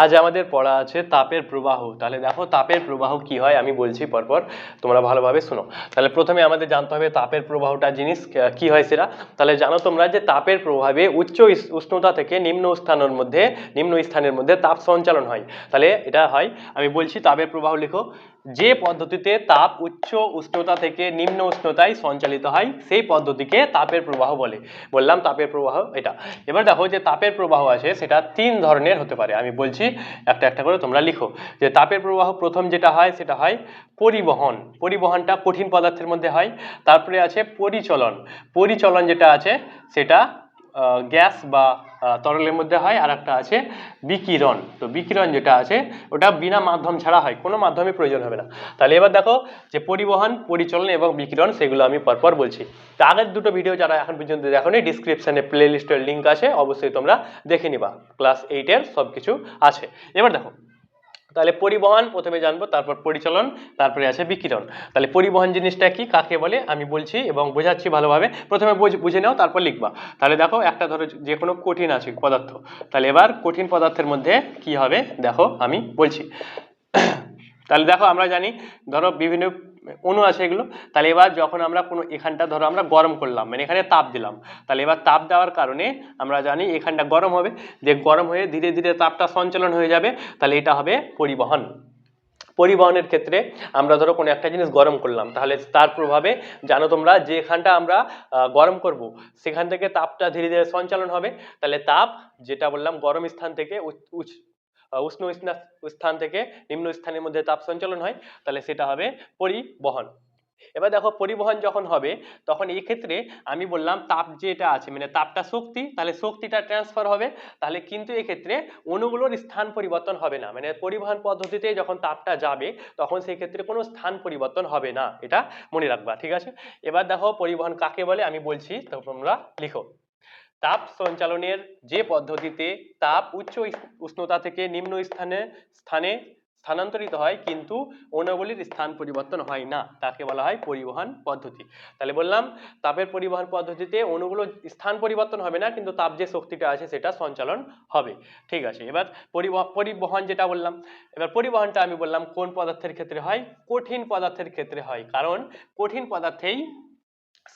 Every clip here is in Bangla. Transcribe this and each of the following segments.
আজ আমাদের পড়া আছে তাপের প্রবাহ। তাহলে দেখো তাপের প্রবাহ কি হয়, আমি বলছি পরপর, তোমরা ভালোভাবে শোনো। তাহলে প্রথমে আমাদের জানতে হবে তাপের প্রবাহটা জিনিস কি হয় সেটা। তাহলে জানো তোমরা যে তাপের প্রভাবে উচ্চ উষ্ণতা থেকে নিম্ন স্থানের মধ্যে, নিম্ন স্থানের মধ্যে তাপ সঞ্চালন হয়। তাহলে এটা হয়, আমি বলছি তাপের প্রবাহ লিখো। যে পদ্ধতিতে তাপ উচ্চ উষ্ণতা থেকে নিম্ন উষ্ণতায় সঞ্চালিত হয়, সেই পদ্ধতিকে তাপের প্রবাহ বলে। বললাম তাপের প্রবাহ এটা। এবার দেখো যে তাপের প্রবাহ আছে, সেটা তিন ধরনের হতে পারে, আমি বলছি একটা একটা করে তোমরা লিখো। যে তাপের প্রবাহ প্রথম যেটা হয়, সেটা হয় পরিবহন। পরিবহনটা কঠিন পদার্থের মধ্যে হয়। তারপরে আছে পরিচলন। পরিচলন যেটা আছে, সেটা গ্যাস বা তরলের মধ্যে হয় আর একটা আছে বিকিরণ। তো বিকিরণ যেটা আছে, ওটা বিনা মাধ্যম ছাড়া হয়, কোনো মাধ্যমে প্রয়োজন হবে না। তাহলে এবার দেখো যে পরিবহন, পরিচালন এবং বিকিরণ, সেগুলো আমি পরপর বলছি। তো আগের দুটো ভিডিও যারা এখন পর্যন্ত দেখোনি ডিসক্রিপশনে প্লে লিস্টের লিঙ্ক আছে, অবশ্যই তোমরা দেখে নিবা। ক্লাস এইটের সব কিছু আছে। এবার দেখো তাহলে পরিবহন, প্রথমে জানব, তারপর পরিচালন, তারপরে আছে বিকিরণ। তাহলে পরিবহন জিনিসটা কি, কাকে বলে, আমি বলছি এবং বোঝাচ্ছি ভালোভাবে। প্রথমে বুঝ- নাও, তারপর লিখবা। তাহলে দেখো, একটা ধরো যে কোনো কঠিন আছে পদার্থ। তাহলে এবার কঠিন পদার্থের মধ্যে কি হবে, দেখো আমি বলছি। তাহলে দেখো, আমরা জানি, ধরো বিভিন্ন অণু আছে এগুলো। তাহলে এবার যখন আমরা কোনো এখানটা ধরো আমরা গরম করলাম মানে এখানে তাপ দিলাম, তাহলে এবার তাপ দেওয়ার কারণে আমরা জানি এখানটা গরম হবে। যে গরম হয়ে ধীরে ধীরে তাপটা সঞ্চালন হয়ে যাবে, তাহলে এটা হবে পরিবহন। পরিবহনের ক্ষেত্রে আমরা ধরো কোনো একটা জিনিস গরম করলাম, তাহলে তার প্রভাবে জানো তোমরা যেখানটা আমরা গরম করব, সেখান থেকে তাপটা ধীরে ধীরে সঞ্চালন হবে। তাহলে তাপ, যেটা বললাম গরম স্থান থেকে উষ্ণ স্থান থেকে নিম্ন স্থানের মধ্যে তাপ সঞ্চালন হয়, তাহলে সেটা হবে পরিবহন। এবার দেখো পরিবহন যখন হবে, তখন এই ক্ষেত্রে আমি বললাম তাপ যেটা আছে মানে তাপটা শক্তি, তাহলে শক্তিটা ট্রান্সফার হবে, তাহলে কিন্তু এক্ষেত্রে অণুগুলোর স্থান পরিবর্তন হবে না। মানে পরিবহন পদ্ধতিতে যখন তাপটা যাবে, তখন সেই ক্ষেত্রে কোনো স্থান পরিবর্তন হবে না, এটা মনে রাখবা, ঠিক আছে? এবার দেখো পরিবহন কাকে বলে? আমি বলছি, তোমরা লিখো। তাপ সঞ্চালনের যে পদ্ধতিতে তাপ উচ্চ উষ্ণতা থেকে নিম্ন স্থানে স্থানে স্থানান্তরিত হয়, কিন্তু অণুগুলির স্থান পরিবর্তন হয় না। তাকে বলা হয় পরিবহন পদ্ধতি। তাহলে বললাম, তাপের পরিবহন পদ্ধতিতে অণুগুলোর স্থান পরিবর্তন হবে না, কিন্তু তাপ যে শক্তিটা আছে সেটা সঞ্চালন হবে। ঠিক আছে, এবার পরিবহন যেটা বললাম, এবার পরিবহনটা আমি বললাম কোন পদার্থের ক্ষেত্রে হয়? কঠিন পদার্থের ক্ষেত্রে হয়। কারণ কঠিন পদার্থেই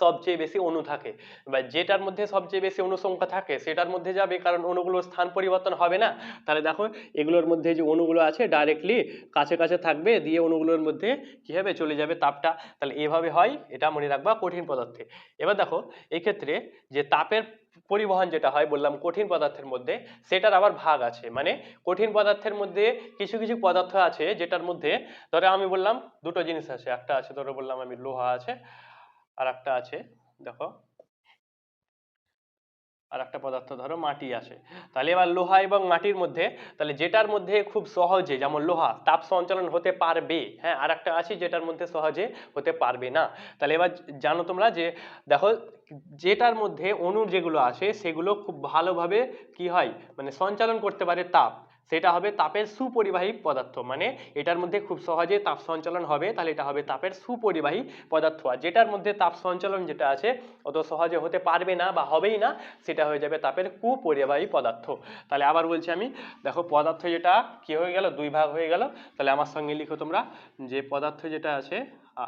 সবচেয়ে বেশি অণু থাকে। বা যেটার মধ্যে সবচেয়ে বেশি অনুসংখ্যা থাকে, সেটার মধ্যে যাবে, কারণ অণুগুলোর স্থান পরিবর্তন হবে না। তাহলে দেখো, এগুলোর মধ্যে যে অণুগুলো আছে ডাইরেক্টলি কাছে কাছে থাকবে, দিয়ে অণুগুলোর মধ্যে কি হবে, চলে যাবে তাপটা। তাহলে এভাবে হয়, এটা মনে রাখবা কঠিন পদার্থে। এবার দেখো, এক্ষেত্রে যে তাপের পরিবহন যেটা হয়, বললাম কঠিন পদার্থের মধ্যে, সেটার আবার ভাগ আছে। মানে কঠিন পদার্থের মধ্যে কিছু কিছু পদার্থ আছে, যেটার মধ্যে, ধরো আমি বললাম দুটো জিনিস আছে, একটা আছে ধরো বললাম আমি লোহা আছে আর একটা আছে, দেখো। আর একটা পদার্থ ধরো, মাটি আছে। তাহলে এবার লোহা এবং মাটির মধ্যে, তাহলে যেটার মধ্যে খুব সহজে, যেমন লোহা, তাপ সঞ্চালন হতে পারবে হ্যাঁ আর একটা আছে যেটার মধ্যে সহজে হতে পারবে না। তাহলে এবার জানো তোমরা যে, দেখো, যেটার মধ্যে অণু যেগুলো আছে, সেগুলো খুব ভালোভাবে কি হয় মানে সঞ্চালন করতে পারে তাপ। সেটা হবে তাপের সুপরিবাহী পদার্থ। মানে এটার মধ্যে খুব সহজে তাপ সঞ্চালন হবে, তাহলে এটা হবে তাপের সুপরিবাহী পদার্থ। আর যেটার মধ্যে তাপ সঞ্চালন যেটা আছে, অত সহজে হতে পারবে না বা হবেই না, সেটা হয়ে যাবে তাপের কুপরিবাহী পদার্থ। তাহলে আবার বলছি আমি, দেখো পদার্থ যেটা, কি হয়ে গেল? দুই ভাগ হয়ে গেল। তাহলে আমার সঙ্গে লিখো তোমরা, যে পদার্থ যেটা আছে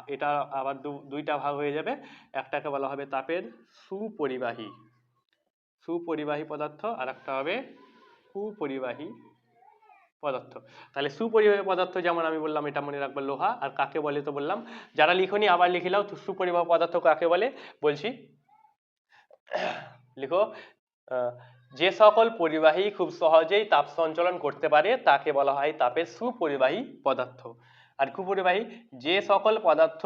এটা আবার দুইটা ভাগ হয়ে যাবে। একটাকে বলা হবে তাপের সুপরিবাহী। সুপরিবাহী পদার্থ আর একটা হবে কুপরিবাহী পদার্থ। তাহলে সুপরিবাহী পদার্থ যেমন আমি বললাম, এটা মনে রাখব লোহা। আর কাকে বলে তো বললাম, যারা লিখনি আবার লিখে নাও, তো সুপরিবাহী পদার্থ কাকে বলে? বলছি, লিখো যে সকল পরিবাহী খুব সহজেই তাপ সঞ্চালন করতে পারে, তাকে বলা হয় তাপের সুপরিবাহী পদার্থ। আর কুপরিবাহী, যে সকল পদার্থ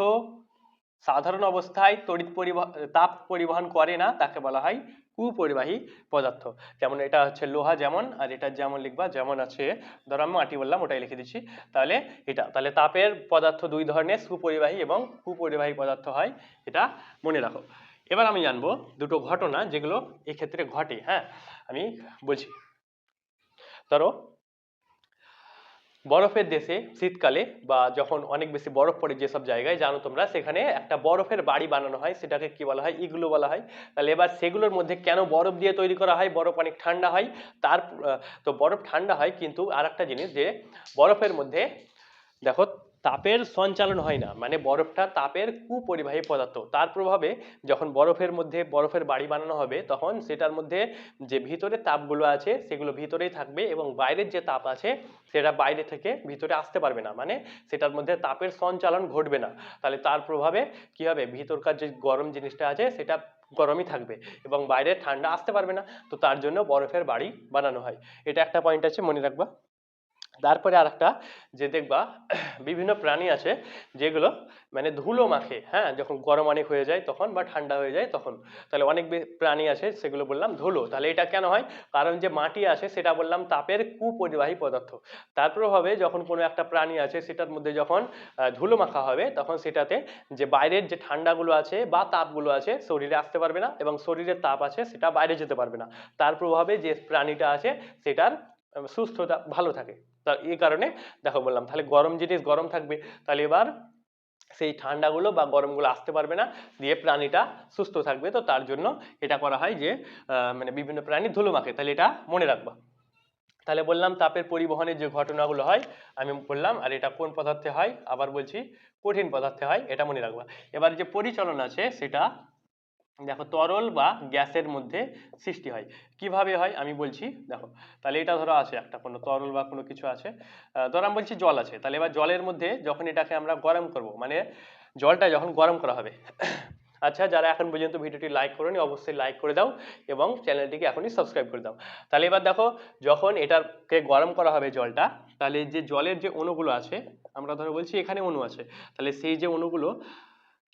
সাধারণ অবস্থায় তড়িৎ পরিবহন তাপ পরিবহন করে না, তাকে বলা হয় কুপরিবাহী পদার্থ। যেমন এটা হচ্ছে লোহা যেমন, আর এটা যেমন লিখবা, যেমন আছে, ধরো আমি মাটি বললাম, ওটাই লিখে দিচ্ছি। তাহলে এটা, তাহলে তাপের পদার্থ দুই ধরনের, সুপরিবাহী এবং কুপরিবাহী পদার্থ হয়, এটা মনে রাখো। এবার আমি জানব দুটো ঘটনা যেগুলো এক্ষেত্রে ঘটে হ্যাঁ? আমি বলছি। ধরো বরফের দেশে শীতকালে বা যখন অনেক বেশি বরফ পড়ে যেসব জায়গায়, জানো তোমরা, সেখানে একটা বরফের বাড়ি বানানো হয়। সেটাকে কি বলা হয়? ইগলু বলা হয়। তাহলে এবার সেগুলোর মধ্যে কেন বরফ দিয়ে তৈরি করা হয়? বরফ অনেক ঠান্ডা হয়। তার তো বরফ ঠান্ডা হয় কিন্তু আর একটা জিনিস যে, বরফের মধ্যে, দেখো তাপের সঞ্চালন হয় না। মানে বরফটা তাপের কুপরিবাহী পদার্থ। তার প্রভাবে যখন বরফের মধ্যে বরফের বাড়ি বানানো হবে, তখন সেটার মধ্যে যে ভিতরে তাপগুলো আছে, সেগুলো ভিতরেই থাকবে এবং বাইরের যে তাপ আছে, সেটা বাইরে থেকে ভিতরে আসতে পারবে না। মানে সেটার মধ্যে তাপের সঞ্চালন ঘটবে না। তাহলে তার প্রভাবে কি হবে? ভিতরকার যে গরম জিনিসটা আছে, সেটা গরমই থাকবে এবং বাইরে ঠান্ডা আসতে পারবে না। তো তার জন্য বরফের বাড়ি বানানো হয়। এটা একটা পয়েন্ট আছে, মনে রাখবা। তারপরে আর একটা যে দেখবা, বিভিন্ন প্রাণী আছে যেগুলো মানে ধুলো মাখে হ্যাঁ যখন গরম অনেক হয়ে যায় তখন বা ঠান্ডা হয়ে যায় তখন। তাহলে অনেক প্রাণী আছে সেগুলো বললাম ধুলো। তাহলে এটা কেন হয়? কারণ যে মাটি আছে সেটা বললাম তাপের কুপরিবাহী পদার্থ। তার প্রভাবে যখন কোনো একটা প্রাণী আছে সেটার মধ্যে যখন ধুলো মাখা হবে তখন সেটাতে যে বাইরের যে ঠান্ডাগুলো আছে বা তাপগুলো আছে শরীরে আসতে পারবে না এবং শরীরের তাপ আছে সেটা বাইরে যেতে পারবে না। তার প্রভাবে যে প্রাণীটা আছে সেটার সুস্থতা ভালো থাকে। তা এই কারণে দেখো বললাম, তাহলে গরম জিনিস গরম থাকবে। তাহলে এবার সেই ঠান্ডাগুলো বা গরমগুলো আসতে পারবে না, দিয়ে প্রাণীটা সুস্থ থাকবে। তো তার জন্য এটা করা হয় যে মানে বিভিন্ন প্রাণী ধুলো মাখে। তাহলে এটা মনে রাখবা। তাহলে বললাম তাপের পরিবহনের যে ঘটনাগুলো হয়, আমি বললাম, আর এটা কোন পদার্থে হয়? আবার বলছি কঠিন পদার্থে হয়, এটা মনে রাখবা। এবার যে পরিচলন আছে, সেটা দেখো তরল বা গ্যাসের মধ্যে সৃষ্টি হয়। কীভাবে হয়? আমি বলছি, দেখো, তাহলে এটা ধরো আছে একটা, কোনো তরল বা কোনো কিছু আছে। ধরো আমি বলছি জল আছে, তাহলে এবার জলের মধ্যে যখন এটাকে আমরা গরম করব মানে জলটা যখন গরম করা হবে আচ্ছা যারা এখন পর্যন্ত ভিডিওটি লাইক করোনি, অবশ্যই লাইক করে দাও এবং চ্যানেলটিকে এখনই সাবস্ক্রাইব করে দাও। তাহলে এবার দেখো, যখন এটাকে গরম করা হবে জলটা, তাহলে যে জলের যে অণুগুলো আছে, আমরা ধরো বলছি এখানে অণু আছে, তাহলে সেই যে অণুগুলো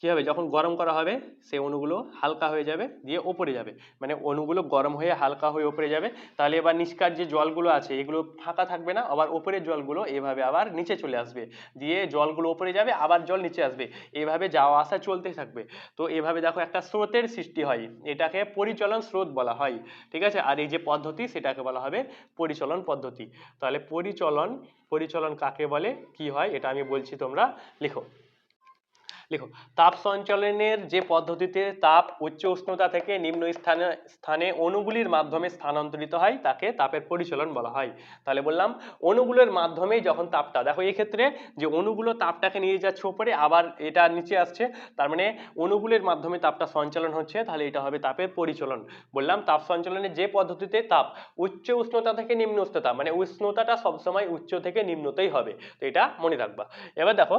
কি হবে? যখন গরম করা হবে, সেই অণুগুলো হালকা হয়ে যাবে, দিয়ে ওপরে যাবে। মানে অণুগুলো গরম হয়ে হালকা হয়ে ওপরে যাবে। তাহলে এবার নিষ্কার যে জলগুলো আছে, এগুলো ফাঁকা থাকবে না, আবার ওপরের জলগুলো এভাবে আবার নিচে চলে আসবে। দিয়ে জলগুলো ওপরে যাবে, আবার জল নিচে আসবে। এভাবে যাওয়া আসা চলতে থাকবে। তো এভাবে দেখো একটা স্রোতের সৃষ্টি হয়। এটাকে পরিচলন স্রোত বলা হয়। ঠিক আছে? আর এই যে পদ্ধতি, সেটাকে বলা হবে পরিচলন পদ্ধতি। তাহলে পরিচলন পরিচলন কাকে বলে? কি হয়? এটা আমি বলছি তোমরা, লিখো। লিখো, তাপ সঞ্চালনের যে পদ্ধতিতে তাপ উচ্চ উষ্ণতা থেকে নিম্ন স্থানে স্থানে অণুগুলির মাধ্যমে স্থানান্তরিত হয়, তাকে তাপের পরিচলন বলা হয়। তাহলে বললাম, অণুগুলোর মাধ্যমেই যখন তাপটা, দেখো ক্ষেত্রে যে অণুগুলো তাপটাকে নিয়ে যাচ্ছে উপরে, আবার এটা নিচে আসছে, তার মানে অণুগুলির মাধ্যমে তাপটা সঞ্চালন হচ্ছে, তাহলে এটা হবে তাপের পরিচলন। বললাম, তাপ সঞ্চালনের যে পদ্ধতিতে তাপ উচ্চ উষ্ণতা থেকে নিম্ন উষ্ণতা মানে উষ্ণতাটা সবসময় উচ্চ থেকে নিম্নতেই হবে, তো এটা মনে রাখবা। এবার দেখো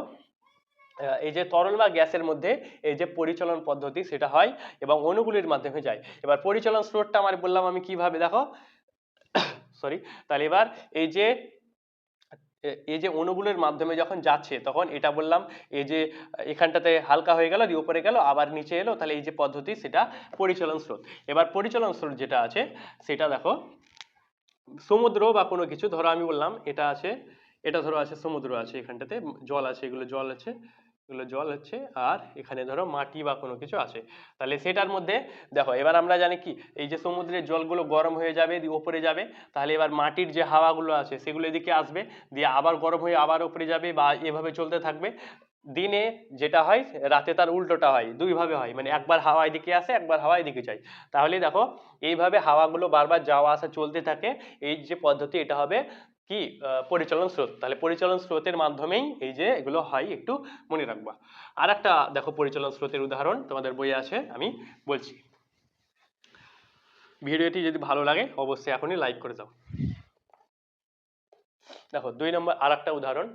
এই যে তরল বা গ্যাসের মধ্যে এই যে পরিচলন পদ্ধতি সেটা হয় এবং অণুগুলির মাধ্যমে যায়। এবার পরিচলন স্রোতটা আমার বললাম আমি কীভাবে, দেখো। সরি তাহলে এবার এই যে এই যে অণুগুলোর মাধ্যমে যখন যাচ্ছে, তখন এটা বললাম, এই যে, এখানটাতে হালকা হয়ে গেল, দিয়ে উপরে গেল, আবার নিচে এলো, তাহলে এই যে পদ্ধতি সেটা পরিচলন স্রোত। এবার পরিচলন স্রোত যেটা আছে, সেটা দেখো। সমুদ্র বা কোনো কিছু, ধরো আমি বললাম, এটা আছে, এটা ধরো আছে সমুদ্র আছে এখানটাতে, জল আছে, এগুলো জল আছে। এগুলো জল হচ্ছে আর এখানে ধরো মাটি বা কোনো কিছু আছে। তাহলে সেটার মধ্যে দেখো, এবার আমরা জানি কি, এই যে সমুদ্রের জলগুলো গরম হয়ে যাবে ওপরে যাবে, তাহলে এবার মাটির যে হাওয়াগুলো আছে, সেগুলো এদিকে আসবে, দিয়ে আবার গরম হয়ে আবার ওপরে যাবে বা এভাবে চলতে থাকবে। দিনে যেটা হয়, রাতে তার উল্টোটা হয়, দুইভাবে হয় মানে একবার হাওয়া এদিকে আসে, একবার হাওয়া এদিকে যায়। তাহলে দেখো, এইভাবে হাওয়াগুলো বারবার যাওয়া আসা চলতে থাকে, এই যে পদ্ধতি, এটা হবে কি পরিচালন স্রোত? তাহলে পরিচালন স্রোতের মাধ্যমেই এই যে এগুলো হয়, একটু মনে রাখবা। আর একটা দেখো, পরিচালন স্রোতের উদাহরণ তোমাদের বইয়ে আছে, আমি বলছি। ভিডিওটি যদি ভালো লাগে, অবশ্যই এখনই লাইক করে দাও। দেখো, দুই নম্বর আর একটা উদাহরণ।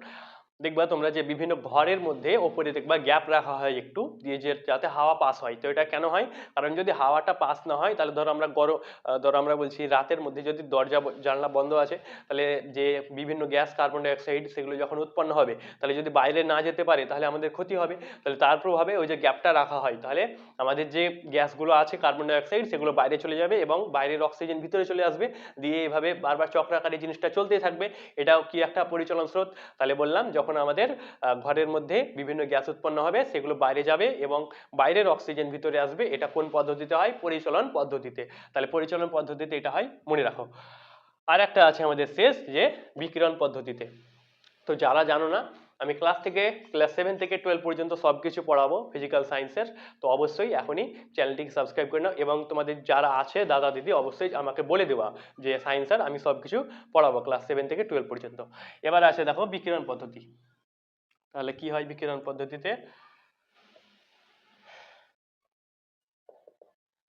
দেখবা তোমরা যে বিভিন্ন ঘরের মধ্যে ওপরে দেখবা গ্যাপ রাখা হয় একটু, দিয়ে যে যাতে হাওয়া পাস হয়। তো এটা কেন হয়? কারণ যদি হাওয়াটা পাস না হয়, তাহলে ধরো আমরা গরম ধরো আমরা বলছি রাতের মধ্যে যদি দরজা জানলা বন্ধ আছে, তাহলে যে বিভিন্ন গ্যাস, কার্বন ডাইঅক্সাইড সেগুলো যখন উৎপন্ন হবে, তাহলে যদি বাইরে না যেতে পারে, তাহলে আমাদের ক্ষতি হবে। তাহলে তার প্রভাবে ওই যে গ্যাপটা রাখা হয়। তাহলে আমাদের যে গ্যাসগুলো আছে, কার্বন ডাইঅক্সাইড, সেগুলো বাইরে চলে যাবে এবং বাইরের অক্সিজেন ভিতরে চলে আসবে, দিয়ে এভাবে বারবার চক্রাকারে জিনিসটা চলতেই থাকবে। এটাও কি একটা পরিচালন স্রোত? তাহলে বললাম, যখন আমাদের ঘরের মধ্যে বিভিন্ন গ্যাস উৎপন্ন হবে, সেগুলো বাইরে যাবে এবং বাইরের অক্সিজেন ভিতরে আসবে, এটা কোন পদ্ধতিতে হয়? পরিচালন পদ্ধতিতে। তাহলে পরিচালন পদ্ধতিতে এটা হয়, মনে রাখো। আর একটা আছে আমাদের শেষ, যে বিকিরণ পদ্ধতিতে। তো যারা জানো না আমি ক্লাস থেকে ক্লাস সেভেন থেকে টুয়েলভ পর্যন্ত সব কিছু পড়াবো ফিজিক্যাল সায়েন্সের তো অবশ্যই এখনই চ্যানেলটিকে সাবস্ক্রাইব করে নাও এবং তোমাদের যারা আছে, দাদা, দিদি, অবশ্যই আমাকে বলে দেওয়া যে সায়েন্সের আমি সব কিছু পড়াবো ক্লাস সেভেন থেকে টুয়েলভ পর্যন্ত। এবার আছে দেখো বিকিরণ পদ্ধতি। তাহলে কি হয় বিকিরণ পদ্ধতিতে?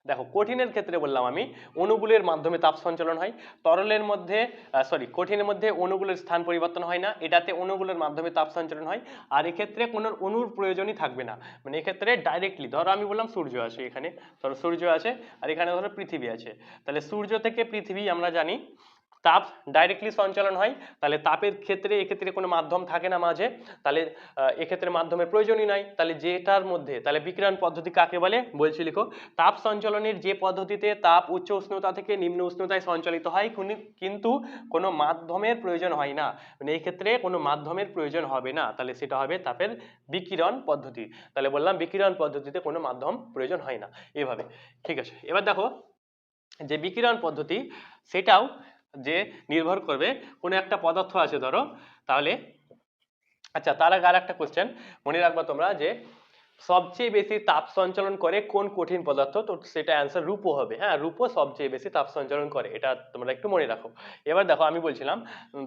দেখো, কঠিনের ক্ষেত্রে বললাম আমি অনুগুলের মাধ্যমে তাপ সঞ্চালন হয়, তরলের মধ্যে সরি কঠিনের মধ্যে অনুগুলের স্থান পরিবর্তন হয় না, এটাতে অনুগুলের মাধ্যমে তাপ সঞ্চালন হয়, আর এক্ষেত্রে কোনো অনুর প্রয়োজনই থাকবে না। মানে এক্ষেত্রে ডাইরেক্টলি ধরো আমি বললাম সূর্য আছে এখানে, ধরো সূর্য আছে, আর এখানে ধরো পৃথিবী আছে। তাহলে সূর্য থেকে পৃথিবী আমরা জানি তাপ ডাইরেক্টলি সঞ্চালন হয়, তাহলে তাপের ক্ষেত্রে এক্ষেত্রে কোনো মাধ্যম থাকে না মাঝে, তাহলে এক্ষেত্রে মাধ্যমের প্রয়োজনই নাই, তাহলে যেটার মধ্যে, তাহলে বিকিরণ পদ্ধতি কাকে বলে? বলছি লিখো, তাপ সঞ্চালনের যে পদ্ধতিতে তাপ উচ্চ উষ্ণতা থেকে নিম্ন উষ্ণতায় সঞ্চালিত হয় কিন্তু কোনো মাধ্যমের প্রয়োজন হয় না মানে এই ক্ষেত্রে কোনো মাধ্যমের প্রয়োজন হবে না, তাহলে সেটা হবে তাপের বিকিরণ পদ্ধতি, তাহলে বললাম বিকিরণ পদ্ধতিতে কোনো মাধ্যম প্রয়োজন হয় না, এভাবে, ঠিক আছে, এবার দেখো, যে বিকিরণ পদ্ধতি, সেটাও যে নির্ভর করবে কোনো একটা পদার্থ আছে ধরো, তাহলে আচ্ছা তার আগে আর একটা কোশ্চেন মনে রাখবা তোমরা যে সবচেয়ে বেশি তাপ সঞ্চালন করে কোন কঠিন পদার্থ? তো সেটা অ্যান্সার রূপো হবে। হ্যাঁ রূপো সবচেয়ে বেশি তাপ সঞ্চালন করে। এটা তোমরা একটু মনে রাখো। এবার দেখো, আমি বলছিলাম,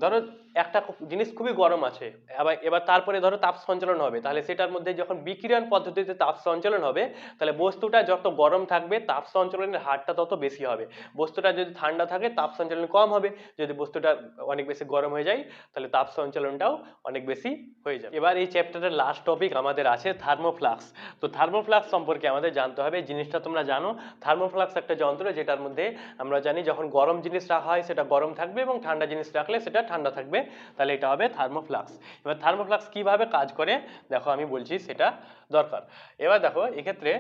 ধরো একটা জিনিস খুবই গরম আছে এবার এবার তারপরে ধরো তাপ সঞ্চালন হবে। তাহলে সেটার মধ্যে যখন বিকিরণ পদ্ধতিতে তাপ সঞ্চালন হবে, তাহলে বস্তুটা যত গরম থাকবে, তাপ সঞ্চালনের হারটা তত বেশি হবে। বস্তুটা যদি ঠান্ডা থাকে, তাপ সঞ্চালন কম হবে। যদি বস্তুটা অনেক বেশি গরম হয়ে যায়, তাহলে তাপ সঞ্চালনটাও অনেক বেশি হয়ে যাবে। এবার এই চ্যাপ্টারের লাস্ট টপিক আমাদের আছে থার্মোফ্লাক্স তো থার্মোফ্লাক্স সম্পর্কে আমাদের জানতে হবে জিনিসটা তোমরা জানো। থার্মোফ্লাক্স একটা যন্ত্র, যেটার মধ্যে আমরা জানি যখন গরম জিনিস রাখা হয়, সেটা গরম থাকবে এবং ঠান্ডা জিনিস রাখলে সেটা ঠান্ডা থাকবে। তাহলে এটা হবে থার্মোফ্লাক্স এবার থার্মোফ্লাক্স কীভাবে কাজ করে? দেখো, আমি বলছি সেটা দরকার। এবার দেখো, এক্ষেত্রে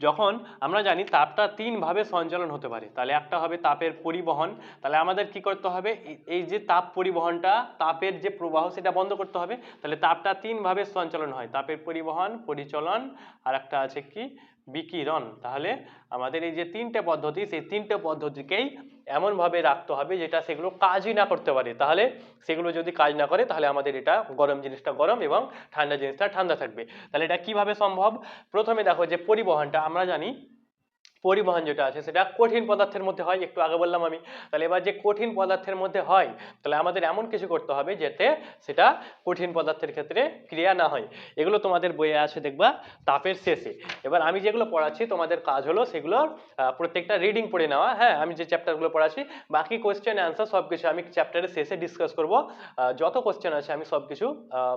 যখন আমরা জানি তাপটা তিনভাবে সঞ্চালন হতে পারে, তাহলে একটা হবে তাপের পরিবহন, তাহলে আমাদের কি করতে হবে? এই- যে তাপ পরিবহনটা, তাপের যে প্রবাহ সেটা বন্ধ করতে হবে, তাহলে তাপটা তিনভাবে সঞ্চালন হয়, তাপের পরিবহন, পরিচলন, আর একটা আছে কি? বিকিরণ, তাহলে আমাদের এই যে তিনটে পদ্ধতি, সেই তিনটে পদ্ধতিকেই এমনভাবে রাখতে হবে যেটা সেগুলো কাজই না করতে পারে। তাহলে সেগুলো যদি কাজ না করে, তাহলে আমাদের এটা গরম জিনিসটা গরম এবং ঠান্ডা জিনিসটা ঠান্ডা থাকবে। তাহলে এটা কীভাবে সম্ভব? প্রথমে দেখো যে পরিবহনটা, আমরা জানি পরিবহন যেটা আছে, সেটা কঠিন পদার্থের মধ্যে হয়, একটু আগে বললাম আমি। তাহলে এবার যে কঠিন পদার্থের মধ্যে হয়, তাহলে আমাদের এমন কিছু করতে হবে যাতে সেটা কঠিন পদার্থের ক্ষেত্রে ক্রিয়া না হয়। এগুলো তোমাদের বইয়ে আছে, দেখবা তাপের শেষে। এবার আমি যেগুলো পড়াচ্ছি, তোমাদের কাজ হলো সেগুলো প্রত্যেকটা রিডিং পড়ে নেওয়া। হ্যাঁ আমি যে চ্যাপ্টারগুলো পড়াচ্ছি, বাকি কোয়েশ্চেন অ্যান্সার সব কিছু আমি চ্যাপ্টারের শেষে ডিসকাস করব। যত কোয়েশ্চেন আছে আমি সব কিছু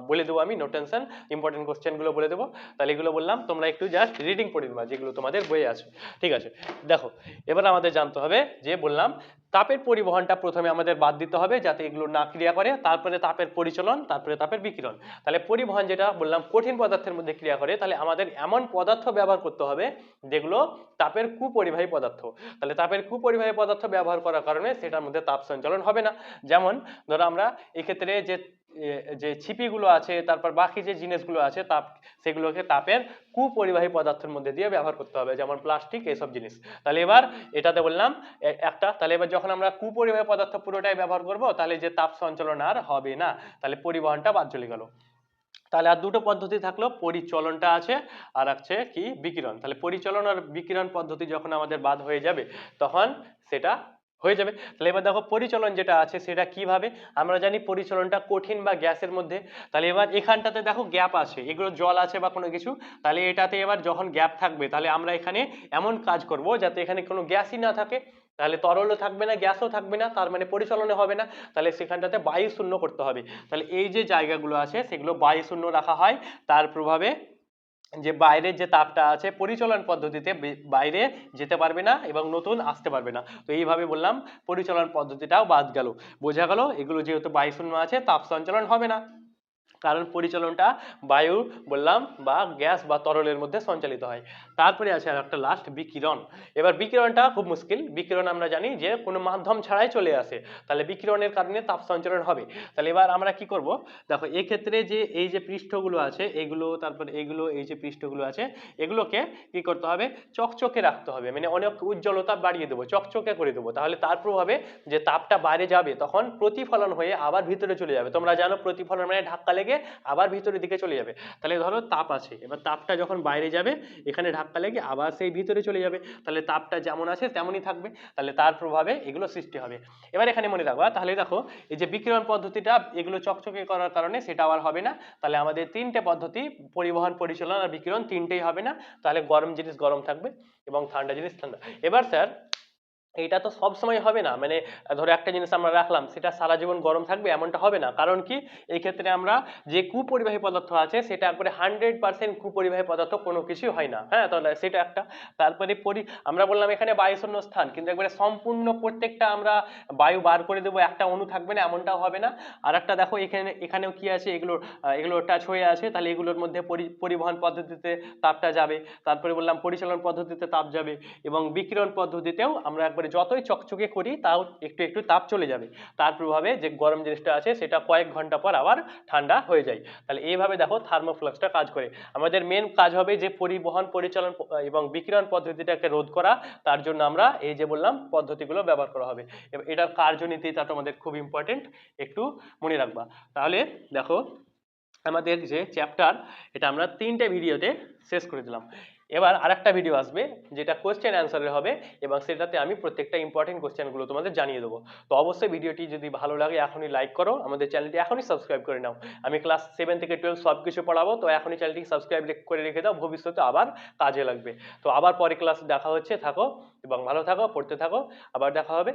বলে দেবো আমি নোটেনশন ইম্পর্টেন্ট কোয়েশ্চেনগুলো বলে দেবো। তাহলে এগুলো বললাম, তোমরা একটু জাস্ট রিডিং পড়ে নেবা, যেগুলো তোমাদের বইয়ে আছে। ঠিক আছে? দেখো, এবার আমাদের জানতে হবে যে বললাম, তাপের পরিবহনটা প্রথমে আমাদের বাদ দিতে হবে যাতে এগুলো না ক্রিয়া করে, তারপরে তাপের পরিচলন, তারপরে তাপের বিকিরণ। তাহলে পরিবহন যেটা বললাম, কঠিন পদার্থের মধ্যে ক্রিয়া করে, তাহলে আমাদের এমন পদার্থ ব্যবহার করতে হবে যেগুলো তাপের কুপরিবাহী পদার্থ। তাহলে তাপের কুপরিবাহী পদার্থ ব্যবহার করার কারণে সেটার মধ্যে তাপ সঞ্চালন হবে না। যেমন, ধরো আমরা এক্ষেত্রে যে যে ছিপিগুলো আছে, তারপর বাকি যে জিনিসগুলো আছে, তাপ, সেগুলোকে তাপের কুপরিবাহী পদার্থের মধ্যে দিয়ে ব্যবহার করতে হবে, যেমন প্লাস্টিক এইসব জিনিস। তাহলে এবার এটাতে বললাম একটা, তাহলে এবার যখন আমরা কুপরিবাহী পদার্থ পুরোটাই ব্যবহার করব, তাহলে যে তাপ সঞ্চালন আর হবে না, তাহলে পরিবহনটা বাদ চলে গেল। তাহলে আর দুটো পদ্ধতি থাকল, পরিচলনটা আছে আর আছে কি? বিকিরণ। তাহলে পরিচলন আর বিকিরণ পদ্ধতি যখন আমাদের বাদ হয়ে যাবে, তখন সেটা হয়ে যাবে। তাহলে এবার দেখো পরিচলন যেটা আছে সেটা কীভাবে? আমরা জানি পরিচলনটা কঠিন বা গ্যাসের মধ্যে। তাহলে এবার এখানটাতে দেখো গ্যাপ আছে। এগুলো জল আছে বা কোনো কিছু। তাহলে এটাতে এবার যখন গ্যাপ থাকবে, তাহলে আমরা এখানে এমন কাজ করব যাতে এখানে কোনো গ্যাসই না থাকে। তাহলে তরলও থাকবে না, গ্যাসও থাকবে না, তার মানে পরিচালনে হবে না। তাহলে সেখানটাতে বায়ু শূন্য করতে হবে। তাহলে এই যে জায়গাগুলো আছে, সেগুলো বায়ু শূন্য রাখা হয়। তার প্রভাবে যে বাইরের যে তাপটা আছে পরিচলন পদ্ধতিতে বাইরে যেতে পারবে না এবং নতুন আসতে পারবে না। তো এইভাবে বললাম, পরিচলন পদ্ধতিটাও বাদ গেল। বোঝা গেল, এগুলো যেহেতু বায়ুশূন্য আছে, তাপ সঞ্চালন হবে না। কারণ পরিচালনটা বায়ু বললাম বা গ্যাস বা তরলের মধ্যে সঞ্চালিত হয়। তারপরে আছে আর একটা লাস্ট বিকিরণ। এবার বিকিরণটা খুব মুশকিল। বিকিরণ আমরা জানি যে কোনো মাধ্যম ছাড়াই চলে আসে। তাহলে বিকিরণের কারণে তাপ সঞ্চালন হবে। তাহলে এবার আমরা কি করব? দেখো, এক্ষেত্রে যে এই যে পৃষ্ঠগুলো আছে, এগুলো, তারপরে এগুলো, এই যে পৃষ্ঠগুলো আছে, এগুলোকে কি করতে হবে? চকচকে রাখতে হবে। মানে অনেক উজ্জ্বলতা বাড়িয়ে দেবো, চকচকে করে দেবো। তাহলে তার প্রভাবে যে তাপটা বাইরে যাবে, তখন প্রতিফলন হয়ে আবার ভিতরে চলে যাবে। তোমরা জানো, প্রতিফলন মানে ধাক্কা লেগে আবার ভিতরের দিকে চলে যাবে। তাহলে ধরো তাপ আছে, এবার তাপটা যখন বাইরে যাবে, এখানে ধাক্কা লেগে আবার সেই ভিতরে চলে যাবে। তাহলে তাপটা যেমন আছে তেমনই থাকবে, তাহলে তার প্রভাবে এগুলো সৃষ্টি হবে। এবার এখানে মনে রাখবা, তাহলে দেখো, এই যে বিকিরণ পদ্ধতিটা এগুলো চকচকে করার কারণে সেটা আবার হবে না। তাহলে আমাদের তিনটে পদ্ধতি, পরিবহন, পরিচালনা আর বিকিরণ তিনটেই হবে না। তাহলে গরম জিনিস গরম থাকবে এবং ঠান্ডা জিনিস ঠান্ডা। এবার স্যার এইটা তো সব সময় হবে না। মানে ধরো একটা জিনিস আমরা রাখলাম, সেটা সারা জীবন গরম থাকবে, এমনটা হবে না। কারণ কি? এই ক্ষেত্রে আমরা যে কুপরিবাহী পদার্থ আছে, সেটা একবারে হান্ড্রেড পার্সেন্ট কুপরিবাহী পদার্থ কোনো কিছুই হয় না। হ্যাঁ তাহলে সেটা একটা। তারপরে পরি, আমরা বললাম এখানে বায়ুশূন্য স্থান, কিন্তু একবারে সম্পূর্ণ প্রত্যেকটা আমরা বায়ু বার করে দেবো, একটা অণু থাকবে না, এমনটাও হবে না। আর একটা দেখো, এখানে, এখানেও কি আছে? এগুলো এগুলো টাচ হয়ে আছে, তাহলে এগুলোর মধ্যে পরি- পরিবহন পদ্ধতিতে তাপটা যাবে। তারপরে বললাম পরিচালন পদ্ধতিতে তাপ যাবে এবং বিকিরণ পদ্ধতিতেও আমরা একবারে যতই চকচকে করি, তাও একটু একটু তাপ চলে যাবে। তার প্রভাবে যে গরম জিনিসটা আছে, সেটা কয়েক ঘণ্টা পর আবার ঠান্ডা হয়ে যায়। তাহলে এইভাবে দেখো থার্মোফ্লাক্সটা কাজ করে। আমাদের মেন কাজ হবে যে পরিবহন, পরিচালন এবং বিকিরণ পদ্ধতিটাকে রোধ করা। তার জন্য আমরা এই যে বললাম, পদ্ধতিগুলো ব্যবহার করা হবে। এটার কার্যনীতিটা তোমাদের খুব ইম্পর্টেন্ট একটু মনে রাখবা। তাহলে দেখো, আমাদের যে চ্যাপ্টার এটা আমরা তিনটে ভিডিওতে শেষ করে দিলাম। এবার আরেকটা ভিডিও আসবে, যেটা কোয়েশ্চেন অ্যান্সারের হবে এবং সেটাতে আমি প্রত্যেকটা ইম্পর্টেন্ট কোয়েশ্চেনগুলো তোমাদের জানিয়ে দেবো। তো অবশ্যই ভিডিওটি যদি ভালো লাগে, এখনই লাইক করো, আমাদের চ্যানেলটি এখনই সাবস্ক্রাইব করে নাও। আমি ক্লাস সেভেন থেকে টুয়েলভ সব কিছু পড়াবো, তো এখনই চ্যানেলটি সাবস্ক্রাইব করে রেখে দাও, ভবিষ্যতে আবার কাজে লাগবে। তো আবার পরে ক্লাস দেখা হচ্ছে, থাকো এবং ভালো থাকো, পড়তে থাকো, আবার দেখা হবে।